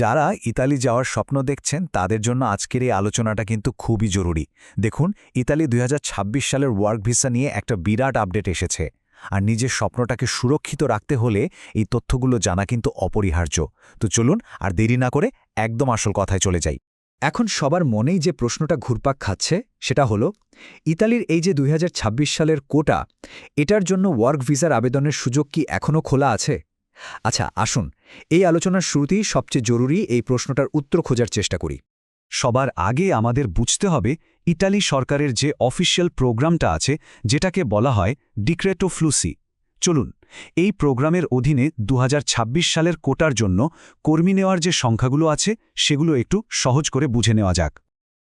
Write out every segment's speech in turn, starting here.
যারা ইতালি যাওয়ার স্বপ্ন দেখছেন, তাদের জন্য আজকের এই আলোচনাটা কিন্তু খুবই জরুরি। দেখুন, ইতালি দুই হাজার ছাব্বিশ সালের ওয়ার্ক ভিসা নিয়ে একটা বিরাট আপডেট এসেছে। আর নিজের স্বপ্নটাকে সুরক্ষিত রাখতে হলে এই তথ্যগুলো জানা কিন্তু অপরিহার্য। তো চলুন, আর দেরি না করে একদম আসল কথায় চলে যাই। এখন সবার মনেই যে প্রশ্নটা ঘুরপাক খাচ্ছে, সেটা হলো, ইতালির এই যে দুই হাজার ছাব্বিশ সালের কোটা, এটার জন্য ওয়ার্ক ভিসার আবেদনের সুযোগ কি এখনও খোলা আছে? আচ্ছা আসুন, এই আলোচনার শুরুতেই সবচেয়ে জরুরি এই প্রশ্নটার উত্তর খোঁজার চেষ্টা করি। সবার আগে আমাদের বুঝতে হবে ইটালি সরকারের যে অফিসিয়াল প্রোগ্রামটা আছে, যেটাকে বলা হয় ডিক্রেটো ফ্লুসি। চলুন, এই প্রোগ্রামের অধীনে দু হাজার ছাব্বিশ সালের কোটার জন্য কর্মী নেওয়ার যে সংখ্যাগুলো আছে, সেগুলো একটু সহজ করে বুঝে নেওয়া যাক।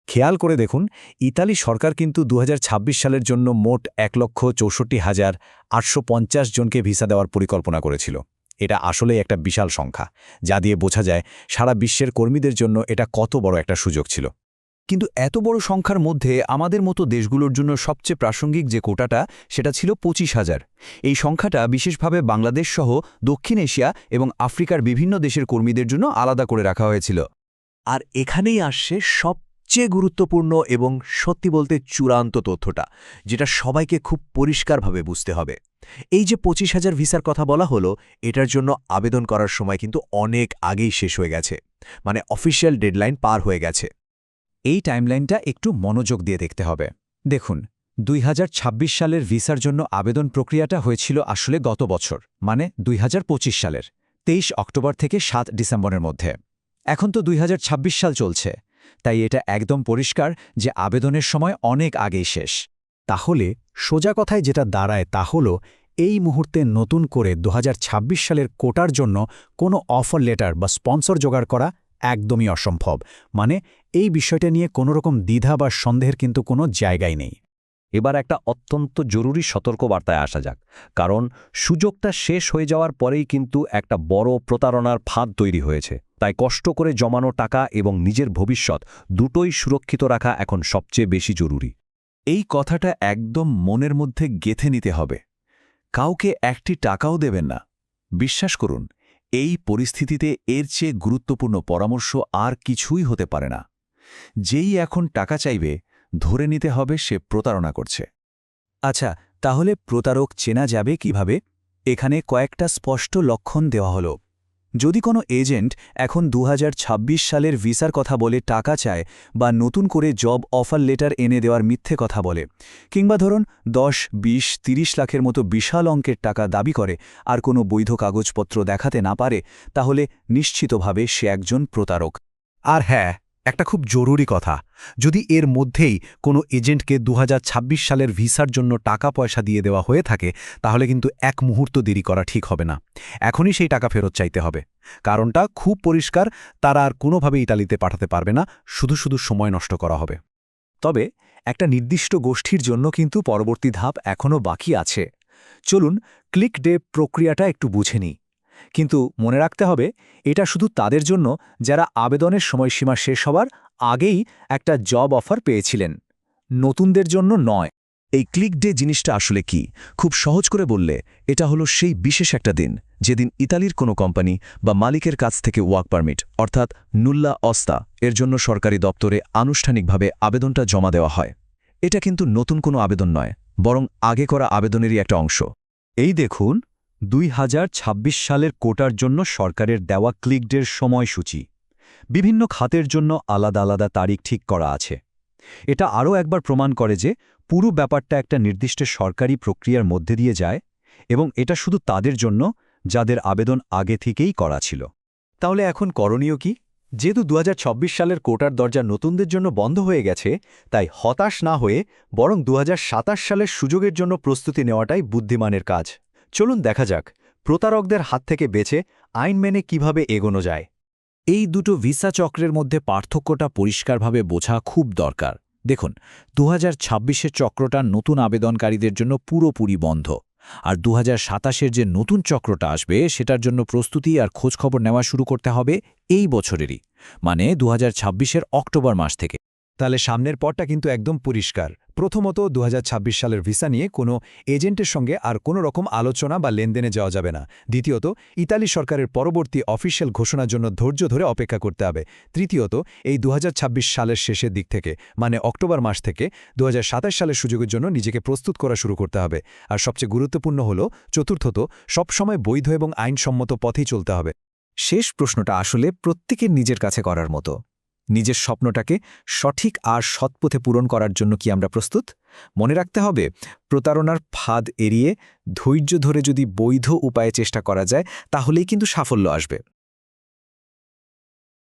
খেয়াল করে দেখুন, ইতালি সরকার কিন্তু দু হাজার ছাব্বিশ সালের জন্য মোট এক লক্ষ চৌষট্টি হাজার আটশো জনকে ভিসা দেওয়ার পরিকল্পনা করেছিল। এটা আসলে একটা বিশাল সংখ্যা, যা দিয়ে বোঝা যায় সারা বিশ্বের কর্মীদের জন্য এটা কত বড় একটা সুযোগ ছিল। কিন্তু এত বড় সংখ্যার মধ্যে আমাদের মতো দেশগুলোর জন্য সবচেয়ে প্রাসঙ্গিক যে কোটাটা, সেটা ছিল পঁচিশ হাজার। এই সংখ্যাটা বিশেষভাবে বাংলাদেশ সহ দক্ষিণ এশিয়া এবং আফ্রিকার বিভিন্ন দেশের কর্মীদের জন্য আলাদা করে রাখা হয়েছিল। আর এখানেই আসছে সবচেয়ে গুরুত্বপূর্ণ এবং সত্যি বলতে চূড়ান্ত তথ্যটা, যেটা সবাইকে খুব পরিষ্কারভাবে বুঝতে হবে। এই যে পঁচিশ হাজার ভিসার কথা বলা হলো, এটার জন্য আবেদন করার সময় কিন্তু অনেক আগেই শেষ হয়ে গেছে। মানে অফিসিয়াল ডেডলাইন পার হয়ে গেছে। এই টাইমলাইনটা একটু মনোযোগ দিয়ে দেখতে হবে। দেখুন, দুই হাজার ছাব্বিশ সালের ভিসার জন্য আবেদন প্রক্রিয়াটা হয়েছিল আসলে গত বছর মানে দুই হাজার পঁচিশ সালের, তেইশ অক্টোবর থেকে সাত ডিসেম্বরের মধ্যে। এখন তো দুই হাজার ছাব্বিশ সাল চলছে। তাই এটা একদম পরিষ্কার যে আবেদনের সময় অনেক আগেই শেষ। তাহলে সোজা কথায় যেটা দাঁড়ায় তা হল, এই মুহূর্তে নতুন করে দু হাজার ছাব্বিশ সালের কোটার জন্য কোনো অফার লেটার বা স্পন্সর জোগাড় করা একদমই অসম্ভব। মানে এই বিষয়টা নিয়ে কোনোরকম দ্বিধা বা সন্দেহের কিন্তু কোনো জায়গাই নেই। এবার একটা অত্যন্ত জরুরি সতর্কবার্তায় আসা যাক, কারণ সুযোগটা শেষ হয়ে যাওয়ার পরেই কিন্তু একটা বড় প্রতারণার ফাঁদ তৈরি হয়েছে। তাই কষ্ট করে জমানো টাকা এবং নিজের ভবিষ্যৎ দুটোই সুরক্ষিত রাখা এখন সবচেয়ে বেশি জরুরি। এই কথাটা একদম মনের মধ্যে গেথে নিতে হবে। কাউকে একটি টাকাও দেবেন না। বিশ্বাস করুন, এই পরিস্থিতিতে এর চেয়ে গুরুত্বপূর্ণ পরামর্শ আর কিছুই হতে পারে না। যেই এখন টাকা চাইবে ধরে নিতে হবে সে প্রতারণা করছে। আচ্ছা তাহলে প্রতারক চেনা যাবে কীভাবে? এখানে কয়েকটা স্পষ্ট লক্ষণ দেওয়া হলো। যদি কোনো এজেন্ট এখন দু হাজার ছাব্বিশ সালের ভিসার কথা বলে টাকা চায় বা নতুন করে জব অফার লেটার এনে দেওয়ার মিথ্যে কথা বলে, কিংবা ধরুন দশ, বিশ ৩০ লাখের মতো বিশাল অঙ্কের টাকা দাবি করে আর কোনো বৈধ কাগজপত্র দেখাতে না পারে, তাহলে নিশ্চিতভাবে সে একজন প্রতারক। আর হ্যাঁ একটা খুব জরুরি কথা। যদি এর মধ্যেই কোনো এজেন্টকে দু হাজার ছাব্বিশ সালের ভিসার জন্য টাকা পয়সা দিয়ে দেওয়া হয়ে থাকে, তাহলে কিন্তু এক মুহূর্ত দেরি করা ঠিক হবে না। এখনই সেই টাকা ফেরত চাইতে হবে। কারণটা খুব পরিষ্কার, তারা আর কোনোভাবে ইতালিতে পাঠাতে পারবে না, শুধু শুধু সময় নষ্ট করা হবে। তবে একটা নির্দিষ্ট গোষ্ঠীর জন্য কিন্তু পরবর্তী ধাপ এখনও বাকি আছে। চলুন ক্লিক ডে প্রক্রিয়াটা একটু বুঝে নিই। কিন্তু মনে রাখতে হবে এটা শুধু তাদের জন্য যারা আবেদনের সময়সীমা শেষ হবার আগেই একটা জব অফার পেয়েছিলেন। নতুনদের জন্য নয়। এই ক্লিক ডে জিনিসটা আসলে কি? খুব সহজ করে বললে এটা হলো সেই বিশেষ একটা দিন যেদিন ইতালির কোনো কোম্পানি বা মালিকের কাছ থেকে ওয়ার্ক পারমিট অর্থাৎ নুল্লা অস্তা এর জন্য সরকারি দপ্তরে আনুষ্ঠানিকভাবে আবেদনটা জমা দেওয়া হয়। এটা কিন্তু নতুন কোনো আবেদন নয় বরং আগে করা আবেদনেরই একটা অংশ। এই দেখুন দুই হাজার ছাব্বিশ সালের কোটার জন্য সরকারের দেওয়া ক্লিকডের সময়সূচি। বিভিন্ন খাতের জন্য আলাদা আলাদা তারিখ ঠিক করা আছে। এটা আরও একবার প্রমাণ করে যে পুরো ব্যাপারটা একটা নির্দিষ্ট সরকারি প্রক্রিয়ার মধ্যে দিয়ে যায় এবং এটা শুধু তাদের জন্য, যাদের আবেদন আগে থেকেই করা ছিল। তাহলে এখন করণীয় কি? যেহেতু দু হাজার ছাব্বিশ সালের কোটার দরজা নতুনদের জন্য বন্ধ হয়ে গেছে, তাই হতাশ না হয়ে বরং দু হাজার সাতাশ সালের সুযোগের জন্য প্রস্তুতি নেওয়াটাই বুদ্ধিমানের কাজ। চলুন দেখা যাক, প্রতারকদের হাত থেকে বেছে আইন মেনে কীভাবে এগোনো যায়। এই দুটো ভিসা চক্রের মধ্যে পার্থক্যটা পরিষ্কারভাবে বোঝা খুব দরকার। দেখুন দু হাজার চক্রটা নতুন আবেদনকারীদের জন্য পুরোপুরি বন্ধ, আর দু হাজার যে নতুন চক্রটা আসবে, সেটার জন্য প্রস্তুতি আর খোঁজখবর নেওয়া শুরু করতে হবে এই বছরেরই মানে দু হাজার অক্টোবর মাস থেকে। তাহলে সামনের পরটা কিন্তু একদম পরিষ্কার। প্রথমত দু সালের ভিসা নিয়ে কোনো এজেন্টের সঙ্গে আর কোনো রকম আলোচনা বা লেনদেনে যাওয়া যাবে না। দ্বিতীয়ত, ইতালি সরকারের পরবর্তী অফিসিয়াল ঘোষণার জন্য ধৈর্য ধরে অপেক্ষা করতে হবে। তৃতীয়ত, এই দু সালের শেষের দিক থেকে মানে অক্টোবর মাস থেকে দু হাজার সাতাশ সালের সুযোগের জন্য নিজেকে প্রস্তুত করা শুরু করতে হবে। আর সবচেয়ে গুরুত্বপূর্ণ হল, চতুর্থত, সবসময় বৈধ এবং আইনসম্মত পথেই চলতে হবে। শেষ প্রশ্নটা আসলে প্রত্যেকের নিজের কাছে করার মতো। নিজের স্বপ্নটাকে সঠিক আর সৎপথে পূরণ করার জন্য কি আমরা প্রস্তুত? মনে রাখতে হবে, প্রতারণার ফাঁদ এড়িয়ে ধৈর্য ধরে যদি বৈধ উপায়ে চেষ্টা করা যায়, তাহলেই কিন্তু সাফল্য আসবে।